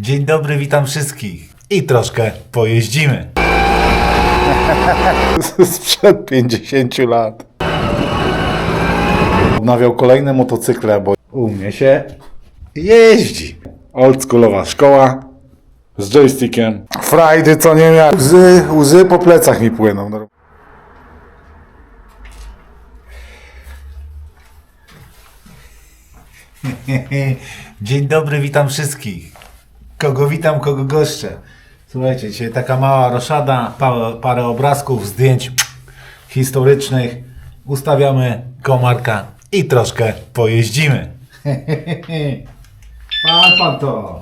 Dzień dobry, witam wszystkich. I troszkę pojeździmy. sprzed 50 lat. Odnawiał kolejne motocykle, bo u mnie się jeździ. Oldschoolowa szkoła z joystickiem. Frajdy co nie miał. Łzy, łzy po plecach mi płyną. No. Dzień dobry, witam wszystkich. Kogo witam, kogo goszczę. Słuchajcie, dzisiaj taka mała roszada, parę, parę obrazków, zdjęć historycznych. Ustawiamy komarka i troszkę pojeździmy. Pan, pan to.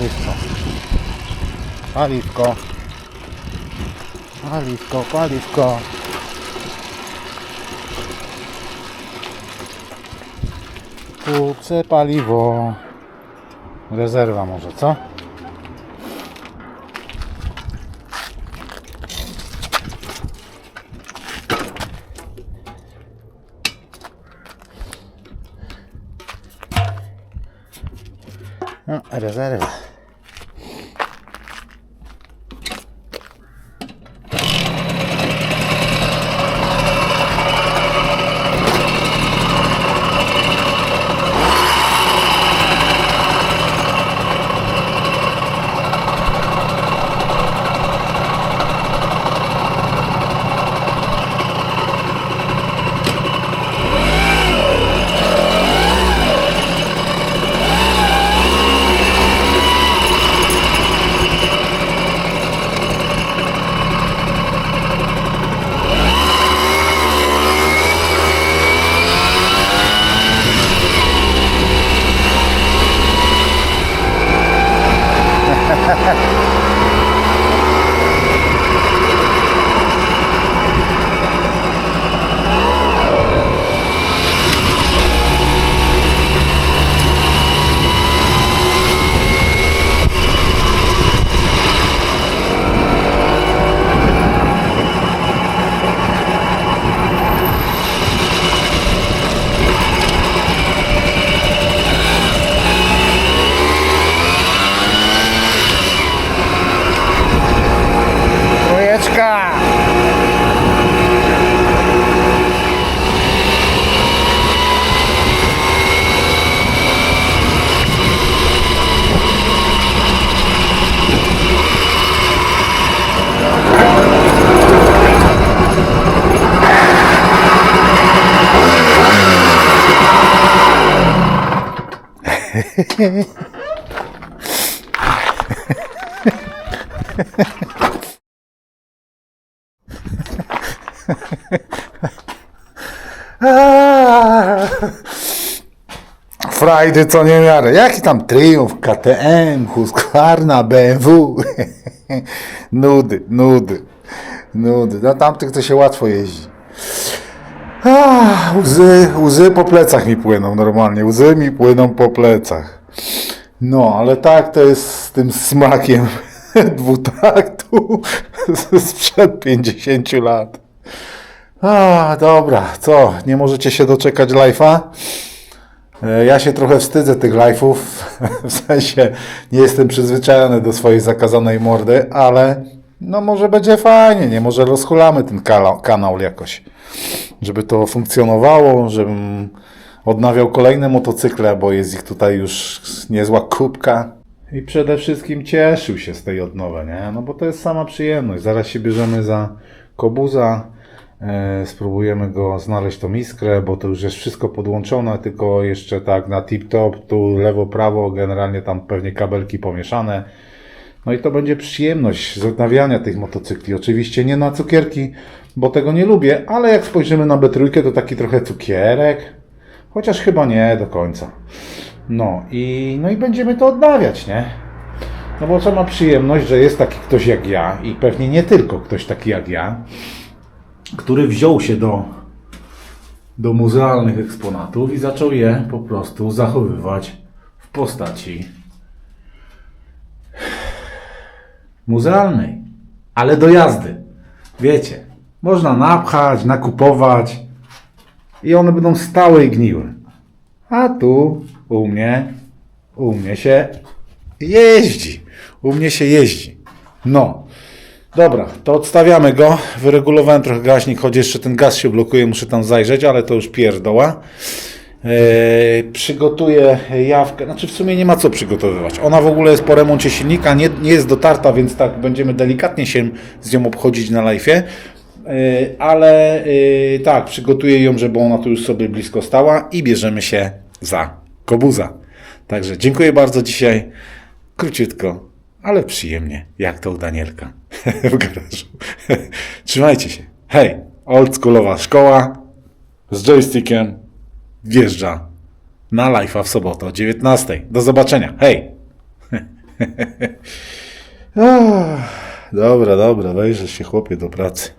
Paliwko. Paliwko. Paliwko, paliwko. Kupce paliwo. Rezerwa może, co? No, rezerwa. Frajdy co nie miarę. Jaki tam Triumf, KTM, Husqvarna, BMW. nudy, nudy, nudy. Na tamtych to się łatwo jeździ. Ah, łzy, łzy po plecach mi płyną normalnie. Łzy mi płyną po plecach. No, ale tak to jest z tym smakiem dwutaktu sprzed 50 lat. A, dobra, co? Nie możecie się doczekać live'a? E, Ja się trochę wstydzę tych live'ów, w sensie nie jestem przyzwyczajony do swojej zakazanej mordy, ale no może będzie fajnie, nie? Może rozchulamy ten kanał, jakoś, żeby to funkcjonowało, żebym odnawiał kolejne motocykle, bo jest ich tutaj już niezła kubka. I przede wszystkim cieszył się z tej odnowy, nie? No bo to jest sama przyjemność. Zaraz się bierzemy za kobuza, e, spróbujemy go znaleźć tą iskrę, bo to już jest wszystko podłączone, tylko jeszcze tak na tip-top, tu lewo, prawo, generalnie tam pewnie kabelki pomieszane. No i to będzie przyjemność z odnawiania tych motocykli. Oczywiście nie na cukierki, bo tego nie lubię, ale jak spojrzymy na B3, to taki trochę cukierek, chociaż chyba nie do końca. No i, no i będziemy to odnawiać, nie? No bo co ma przyjemność, że jest taki ktoś jak ja i pewnie nie tylko ktoś taki jak ja, który wziął się do, do muzealnych eksponatów i zaczął je po prostu zachowywać w postaci muzealnej, ale do jazdy. Wiecie, można napchać, nakupować i one będą stałe i gniłe. A tu u mnie, u mnie się jeździ. U mnie się jeździ. No. Dobra, to odstawiamy go. Wyregulowałem trochę gaźnik, choć jeszcze ten gaz się blokuje, muszę tam zajrzeć, ale to już pierdoła. Eee, przygotuję jawkę, znaczy w sumie nie ma co przygotowywać. Ona w ogóle jest po remoncie silnika, nie, nie jest dotarta, więc tak będziemy delikatnie się z nią obchodzić na live'ie. Eee, ale eee, tak, przygotuję ją, żeby ona tu już sobie blisko stała i bierzemy się za kobuza. Także dziękuję bardzo dzisiaj. Króciutko, ale przyjemnie, jak to u Danielka w garażu. Trzymajcie się. Hej, oldschoolowa szkoła z joystickiem wjeżdża na live'a w sobotę o 19. Do zobaczenia. Hej! Dobra, dobra, wejrzę się chłopie do pracy.